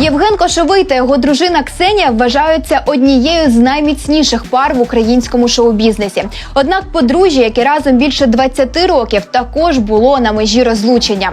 Євген Кошовий та його дружина Ксенія вважаються однією з найміцніших пар в українському шоу-бізнесі. Однак подружжя, яке разом більше 20 років, також було на межі розлучення.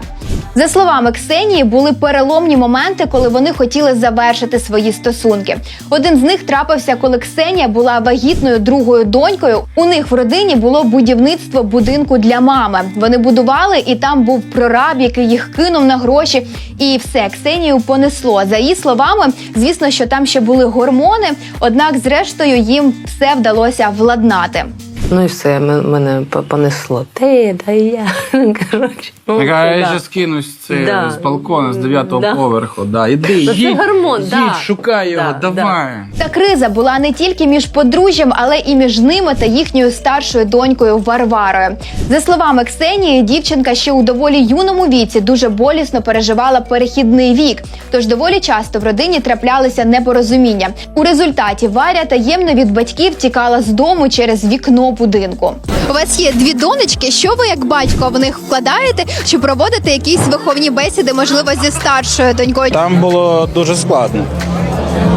За словами Ксенії, були переломні моменти, коли вони хотіли завершити свої стосунки. Один з них трапився, коли Ксенія була вагітною другою донькою. У них в родині було будівництво будинку для мами. Вони будували, і там був прораб, який їх кинув на гроші. І все Ксенію понесло. За її словами, звісно, що там ще були гормони. Однак, зрештою, їм все вдалося владнати. Ну і все, мене по- понесло. Ти, да я. Коротше, ну, Яка я да. ще скинусь це Да. з балкона з дев'ятого Да. поверху. Да. Іди, Ну, це їдь, гормон, їдь, да. шукай його, Да, давай. Та криза була не тільки між подружжям, але і між ними та їхньою старшою донькою Варварою. За словами Ксенії, дівчинка ще у доволі юному віці дуже болісно переживала перехідний вік. Тож доволі часто в родині траплялися непорозуміння. У результаті Варя таємно від батьків тікала з дому через вікно будинку. У вас є дві донечки. Що ви як батько в них вкладаєте? Чи проводите якісь виховні бесіди, можливо, зі старшою донькою? Там було дуже складно.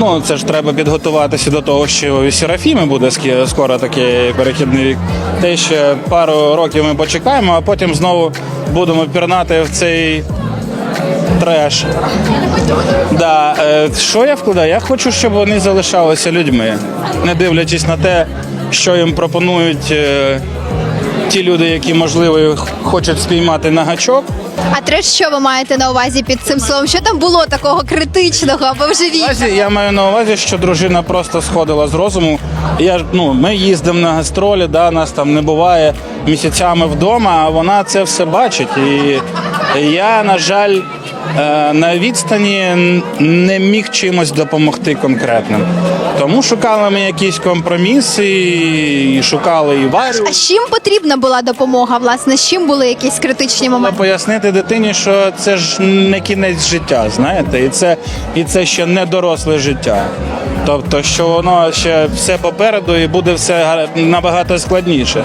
Ну, це ж треба підготуватися до того, що і Серафіми буде скоро такий перехідний вік. Те ще пару років ми почекаємо, а потім знову будемо пірнати в цей треш. Да, е, що я вкладаю? Я хочу, щоб вони залишалися людьми, не дивлячись на те, що їм пропонують е, ті люди, які, можливо, хочуть спіймати на гачок. А треш, що ви маєте на увазі під цим словом? Що там було такого критичного або вживі? я маю на увазі, що дружина просто сходила з розуму. Я ж ну, ми їздимо на гастролі, да, нас там не буває місяцями вдома, а вона це все бачить. І я, на жаль, на відстані не міг чимось допомогти конкретним. Тому шукали ми якісь компроміси, і шукали і варю. А з чим потрібна була допомога? Власне, з чим були якісь критичні моменти? пояснити дитині, що це ж не кінець життя, знаєте, і це, і це ще не доросле життя. Тобто, що воно ще все попереду і буде все набагато складніше.